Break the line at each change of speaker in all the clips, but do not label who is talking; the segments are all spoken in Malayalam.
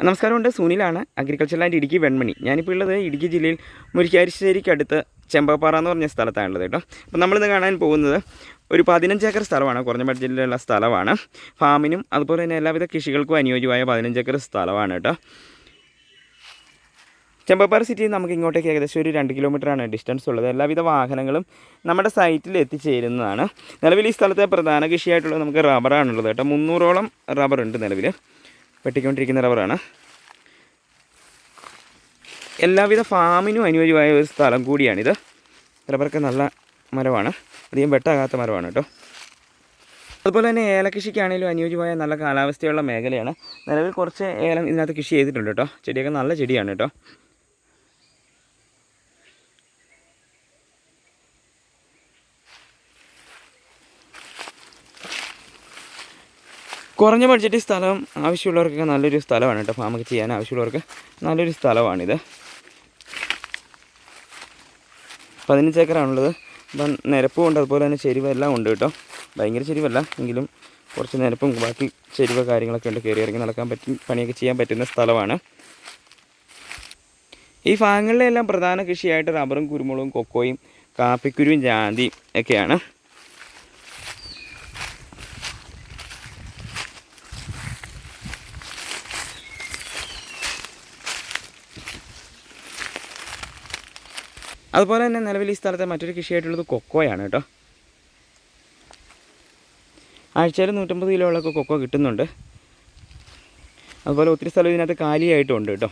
നമസ്കാരമുണ്ട് സുനിലാണ് അഗ്രികൾച്ചർ ലാൻഡ് ഇടുക്കി വെൺമണി. ഞാനിപ്പോൾ ഉള്ളത് ഇടുക്കി ജില്ലയിൽ മുരിക്കാരിശ്ശേരിക്കടുത്ത് ചെമ്പപ്പാറ എന്ന് പറഞ്ഞ സ്ഥലത്താണുള്ളത് കേട്ടോ. അപ്പോൾ നമ്മളിന്ന് കാണാൻ പോകുന്നത് ഒരു പതിനഞ്ച് ഏക്കർ സ്ഥലമാണ് കുറഞ്ഞ ബഡ്ജറ്റിലുള്ള സ്ഥലമാണ്. ഫാമിനും അതുപോലെ തന്നെ എല്ലാവിധ കൃഷികൾക്കും അനുയോജ്യമായ പതിനഞ്ച് ഏക്കർ സ്ഥലമാണ് കേട്ടോ. ചെമ്പപ്പാറ സിറ്റിയിൽ നമുക്ക് ഇങ്ങോട്ടേക്ക് ഏകദേശം ഒരു രണ്ട് കിലോമീറ്ററാണ് ഡിസ്റ്റൻസ് ഉള്ളത്. എല്ലാവിധ വാഹനങ്ങളും നമ്മുടെ സൈറ്റിൽ എത്തിച്ചേരുന്നതാണ്. നിലവിൽ ഈ സ്ഥലത്തെ പ്രധാന കൃഷിയായിട്ടുള്ളത് നമുക്ക് റബ്ബറാണുള്ളത് കേട്ടോ. മുന്നൂറോളം റബ്ബറുണ്ട് നിലവിൽ വെട്ടിക്കൊണ്ടിരിക്കുന്ന റബ്ബറാണ്. എല്ലാവിധ ഫാമിനും അനുയോജ്യമായ ഒരു സ്ഥലം കൂടിയാണിത്. റബ്ബറൊക്കെ നല്ല മരമാണ്. അധികം വെട്ടാകാത്ത മരമാണ് കേട്ടോ. അതുപോലെ തന്നെ ഏലകൃഷിക്കാണെങ്കിലും അനുയോജ്യമായ നല്ല കാലാവസ്ഥയുള്ള മേഖലയാണ്. നിലവിൽ കുറച്ച് ഏലം ഇതിനകത്ത് കൃഷി ചെയ്തിട്ടുണ്ട് കേട്ടോ. ചെടിയൊക്കെ നല്ല ചെടിയാണ് കേട്ടോ. കുറഞ്ഞ ബഡ്ജറ്റ് സ്ഥലം ആവശ്യമുള്ളവർക്കൊക്കെ നല്ലൊരു സ്ഥലമാണ് കേട്ടോ. ഫാമൊക്കെ ചെയ്യാൻ ആവശ്യമുള്ളവർക്ക് നല്ലൊരു സ്ഥലമാണിത്. പതിനഞ്ച് ഏക്കറാണുള്ളത്. അപ്പം നിരപ്പും ഉണ്ട്. അതുപോലെ തന്നെ ചെരുവെല്ലാം ഉണ്ട് കേട്ടോ. ഭയങ്കര ചെരിവല്ല. എങ്കിലും കുറച്ച് നിരപ്പും ബാക്കി ചെരുവ് കാര്യങ്ങളൊക്കെ ഉണ്ട്. കയറി ഇറങ്ങി നടക്കാൻ പറ്റും പണിയൊക്കെ ചെയ്യാൻ പറ്റുന്ന സ്ഥലമാണ്. ഈ ഭാഗങ്ങളിലെല്ലാം പ്രധാന കൃഷിയായിട്ട് റബ്ബറും കുരുമുളകും കൊക്കോയും കാപ്പിക്കുരുവും ജാതിയും ഒക്കെയാണ്. അതുപോലെ തന്നെ നിലവിൽ ഈ സ്ഥലത്തെ മറ്റൊരു കൃഷിയായിട്ടുള്ളത് കൊക്കോയാണ് കേട്ടോ. ആഴ്ചയിൽ നൂറ്റമ്പത് കിലോകളൊക്കെ കൊക്കോ കിട്ടുന്നുണ്ട്. അതുപോലെ ഒത്തിരി സ്ഥലം ഇതിനകത്ത് കാലിയായിട്ടുണ്ട് കേട്ടോ.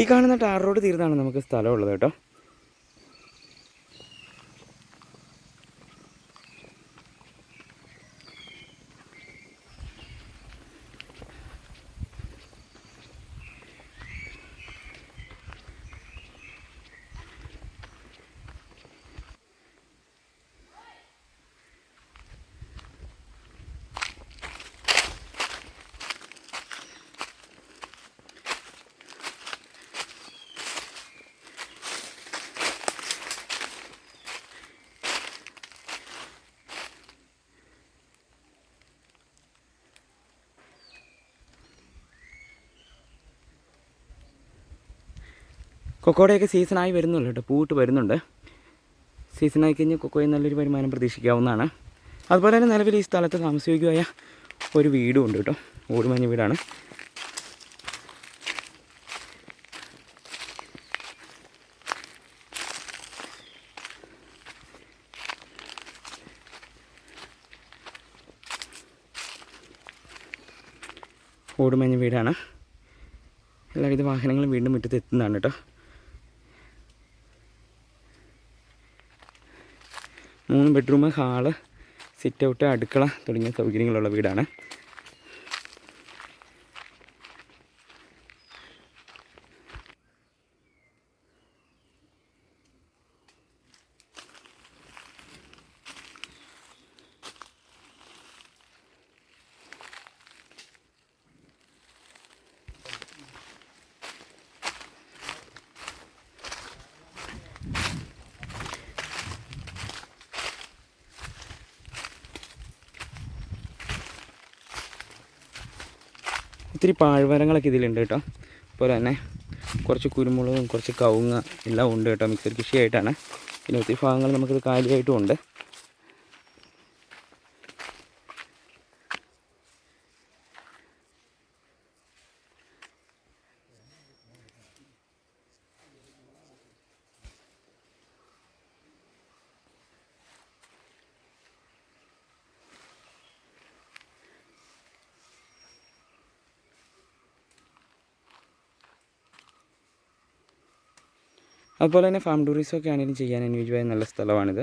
ഈ കാണുന്ന ടാർ റോഡ് തീർന്നാണ് നമുക്ക് സ്ഥലമുള്ളത് കേട്ടോ. കൊക്കോയുടെയൊക്കെ സീസണായി വരുന്നുള്ളൂ കേട്ടോ. പൂവിട്ട് വരുന്നുണ്ട്. സീസണായി കഴിഞ്ഞാൽ കൊക്കോയിൽ നല്ലൊരു വരുമാനം പ്രതീക്ഷിക്കാവുന്നതാണ്. അതുപോലെ തന്നെ നിലവിൽ ഈ സ്ഥലത്ത് താമസയോഗ്യമായ ഒരു വീടും ഉണ്ട് കേട്ടോ. ഓടുമഞ്ഞ വീടാണ്. ഓടുമഞ്ഞ വീടാണ്. എല്ലാവിധ വാഹനങ്ങളും വീണ്ടും മുറ്റത്ത് എത്തുന്നതാണ് കേട്ടോ. മൂന്ന് ബെഡ്റൂം ഹാൾ സിറ്റ് ഔട്ട് അടുക്കള തുടങ്ങിയ സൗകര്യങ്ങളുള്ള വീടാണ്. ഒത്തിരി പാഴ്മരങ്ങളൊക്കെ ഇതിലുണ്ട് കേട്ടോ. അതുപോലെ തന്നെ കുറച്ച് കുരുമുളകും കുറച്ച് കവുങ്ങ് എല്ലാം ഉണ്ട് കേട്ടോ മിക്സർ കൃഷിയായിട്ടാണ്. പിന്നെ ഒത്തിരി ഭാഗങ്ങൾ നമുക്കിത് കാലിയായിട്ടും ഉണ്ട്. അതുപോലെ തന്നെ ഫാം ടൂറിസം ഒക്കെ ആണെങ്കിലും ചെയ്യാൻ അനുയോജ്യമായ നല്ല സ്ഥലമാണിത്.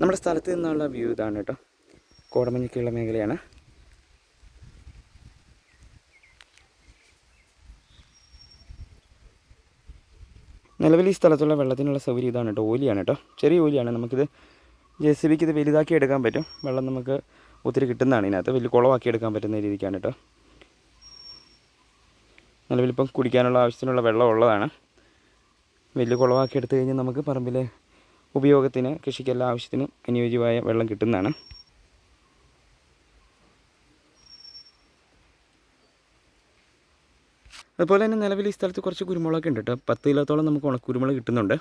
നമ്മുടെ സ്ഥലത്ത് നിന്നുള്ള വ്യൂ ഇതാണ് കേട്ടോ. കോടമഞ്ഞിക്കുള്ള മേഖലയാണ്. നിലവിൽ ഈ സ്ഥലത്തുള്ള വെള്ളത്തിനുള്ള സൗകര്യം ഇതാണ് കേട്ടോ. ഓലിയാണ് കേട്ടോ. ചെറിയ ഓലിയാണ്. നമുക്കിത് ജെ സി ബിക്ക് ഇത് വലുതാക്കി എടുക്കാൻ പറ്റും. വെള്ളം നമുക്ക് ഒത്തിരി കിട്ടുന്നതാണ് ഇതിനകത്ത്. വലിയ കുളമാക്കി എടുക്കാൻ പറ്റുന്ന രീതിക്കാണ് കേട്ടോ. നിലവിലിപ്പം കുടിക്കാനുള്ള ആവശ്യത്തിനുള്ള വെള്ളം ഉള്ളതാണ്. വലിയ കുളമാക്കി എടുത്തു കഴിഞ്ഞാൽ നമുക്ക് പറമ്പിലെ ഉപയോഗത്തിന് കൃഷിക്കെല്ലാ ആവശ്യത്തിനും അനുയോജ്യമായ വെള്ളം കിട്ടുന്നതാണ്. അതുപോലെ തന്നെ നിലവിൽ ഈ സ്ഥലത്ത് കുറച്ച് കുരുമുളകൊക്കെ ഉണ്ട് കേട്ടോ. പത്ത് കിലോത്തോളം നമുക്ക് ഉണക്കുരുമുളക് കിട്ടുന്നുണ്ട്.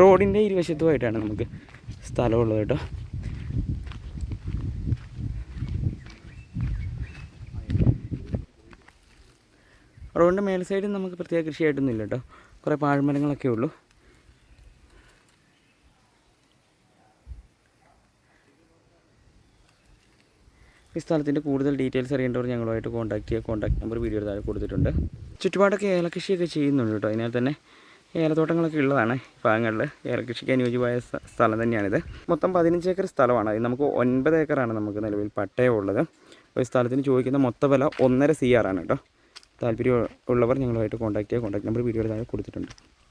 റോഡിന്റെ ഇരുവശത്തുമായിട്ടാണ് നമുക്ക് സ്ഥലമുള്ളത് കേട്ടോ. റോഡിന്റെ മേൽ സൈഡിൽ നമുക്ക് പ്രത്യേക കൃഷിയായിട്ടൊന്നും ഇല്ല കേട്ടോ. കുറേ പാഴ്മരങ്ങളൊക്കെ ഉള്ളൂ. ഈ സ്ഥലത്തിന്റെ കൂടുതൽ ഡീറ്റെയിൽസ് അറിയേണ്ടവർ ഞങ്ങളുമായിട്ട് കോൺടാക്ട് ചെയ്യുക കോൺടാക്ട് നമ്പർ വീഡിയോ താഴെ കൊടുത്തിട്ടുണ്ട്. ചുറ്റുപാടൊക്കെ ഏലകൃഷിയൊക്കെ ചെയ്യുന്നുണ്ട് കേട്ടോ. അതിനാൽ തന്നെ ഏലത്തോട്ടങ്ങളൊക്കെ ഉള്ളതാണ് ഭാഗങ്ങളിൽ. ഏലകൃഷിക്ക് അനുയോജ്യമായ സ്ഥ- സ്ഥലം തന്നെയാണിത്. മൊത്തം പതിനഞ്ച് ഏക്കർ സ്ഥലമാണ്. നമുക്ക് ഒൻപത് ഏക്കറാണ് നമുക്ക് നിലവിൽ പട്ടയം ഉള്ളത്. ഒരു സ്ഥലത്തിന് ചോദിക്കുന്ന മൊത്ത വില ഒന്നര സി ആറാണ് കേട്ടോ. താല്പര്യം ഉള്ളവർ ഞങ്ങളുമായിട്ട് കോൺടാക്ട് ചെയ്യുക കോൺടാക്ട് നമ്പർ വീഡിയോയുടെ താഴെ കൊടുത്തിട്ടുണ്ട്.